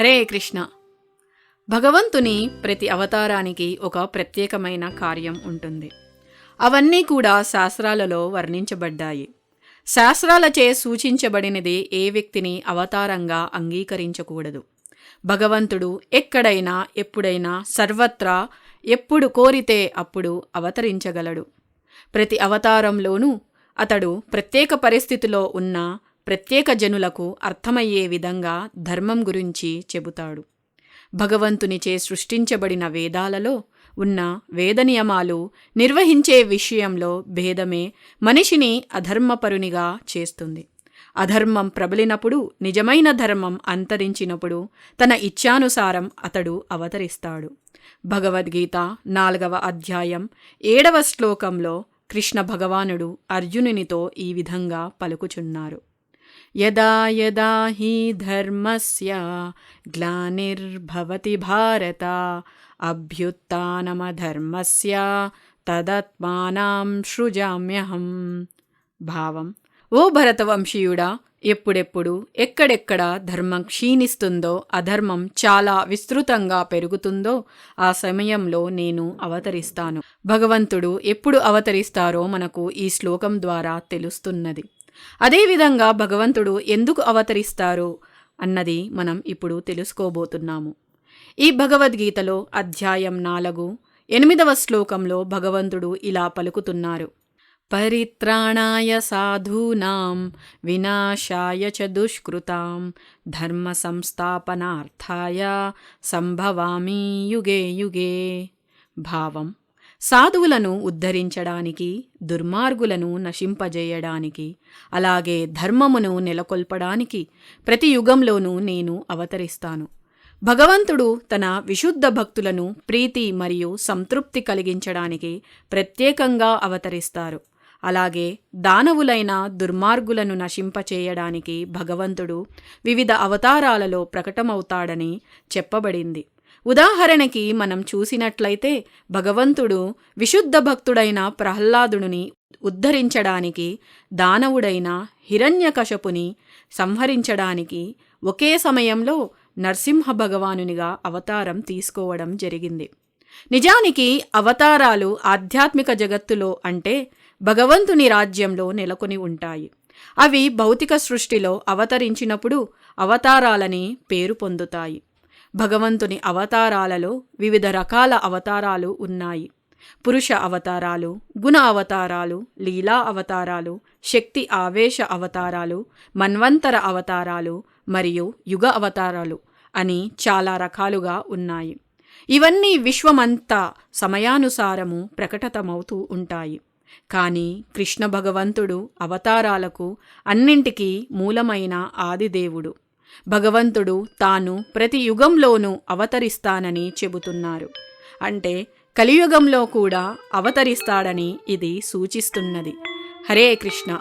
హరే కృష్ణ. భగవంతుని ప్రతి అవతారానికి ఒక ప్రత్యేకమైన కార్యం ఉంటుంది. అవన్నీ కూడా శాస్త్రాలలో వర్ణించబడ్డాయి. శాస్త్రాలచే సూచించబడినది ఏ వ్యక్తిని అవతారంగా అంగీకరించకూడదు. భగవంతుడు ఎక్కడైనా ఎప్పుడైనా సర్వత్రా ఎప్పుడు కోరితే అప్పుడు అవతరించగలడు. ప్రతి అవతారంలోనూ అతడు ప్రత్యేక పరిస్థితిలో ఉన్న ప్రత్యేక జనులకు అర్థమయ్యే విధంగా ధర్మం గురించి చెబుతాడు. భగవంతునిచే సృష్టించబడిన వేదాలలో ఉన్న వేద నియమాలు నిర్వహించే విషయంలో భేదమే మనిషిని అధర్మపరునిగా చేస్తుంది. అధర్మం ప్రబలినప్పుడు నిజమైన ధర్మం అంతరించినప్పుడు తన ఇచ్ఛానుసారం అతడు అవతరిస్తాడు. భగవద్గీత నాలుగవ అధ్యాయం ఏడవ శ్లోకంలో కృష్ణ భగవానుడు అర్జునునితో ఈ విధంగా పలుకుచున్నారు. యదా యదా హి ధర్మస్య గ్లానిర్భవతి భారత అభ్యుత్నమధర్మస్య తదత్మానాం సృజామ్యహం. భావం. ఓ భరతవంశీయుడా ఎప్పుడెప్పుడు ఎక్కడెక్కడ ధర్మం క్షీణిస్తుందో అధర్మం చాలా విస్తృతంగా పెరుగుతుందో ఆ సమయంలో నేను అవతరిస్తాను. భగవంతుడు ఎప్పుడు అవతరిస్తారో మనకు ఈ శ్లోకం ద్వారా తెలుస్తున్నది. అదేవిధంగా భగవంతుడు ఎందుకు అవతరిస్తారు అన్నది మనం ఇప్పుడు తెలుసుకోబోతున్నాము. ఈ భగవద్గీతలో అధ్యాయం నాలుగు ఎనిమిదవ శ్లోకంలో భగవంతుడు ఇలా పలుకుతున్నారు. పరిత్రాణాయ సాధూనాం వినాశాయ చ దుష్కృతాం ధర్మ సంస్థాపనార్థాయ సంభవామి యుగే యుగే. భావం సాధువులను ఉద్ధరించడానికి దుర్మార్గులను నశింపజేయడానికి అలాగే ధర్మమును నెలకొల్పడానికి ప్రతి యుగంలోనూ నేను అవతరిస్తాను. భగవంతుడు తన విశుద్ధ భక్తులను ప్రీతి మరియు సంతృప్తి కలిగించడానికి ప్రత్యేకంగా అవతరిస్తారు. అలాగే దానవులైన దుర్మార్గులను నశింపచేయడానికి భగవంతుడు వివిధ అవతారాలలో ప్రకటమవుతాడని చెప్పబడింది. ఉదాహరణకి మనం చూసినట్లయితే భగవంతుడు విశుద్ధ భక్తుడైన ప్రహ్లాదుడిని ఉద్ధరించడానికి దానవుడైన హిరణ్యకశపుని సంహరించడానికి ఒకే సమయంలో నరసింహ భగవానునిగా అవతారం తీసుకోవడం జరిగింది. నిజానికి అవతారాలు ఆధ్యాత్మిక జగత్తులో అంటే భగవంతుని రాజ్యంలో నెలకొని ఉంటాయి. అవి భౌతిక సృష్టిలో అవతరించినప్పుడు అవతారాలని పేరు పొందుతాయి. భగవంతుని అవతారాలలో వివిధ రకాల అవతారాలు ఉన్నాయి. పురుష అవతారాలు గుణ అవతారాలు లీలా అవతారాలు శక్తి ఆవేశ అవతారాలు మన్వంతర అవతారాలు మరియు యుగ అవతారాలు అని చాలా రకాలుగా ఉన్నాయి. ఇవన్నీ విశ్వమంతా సమయానుసారము ప్రకటతమవుతూ ఉంటాయి. కానీ కృష్ణ భగవంతుడు అవతారాలకు అన్నింటికీ మూలమైన ఆదిదేవుడు. భగవంతుడు తాను ప్రతి యుగంలోనూ అవతరిస్తానని చెబుతున్నారు. అంటే కలియుగంలో కూడా అవతరిస్తాడని ఇది సూచిస్తున్నది. హరే కృష్ణ.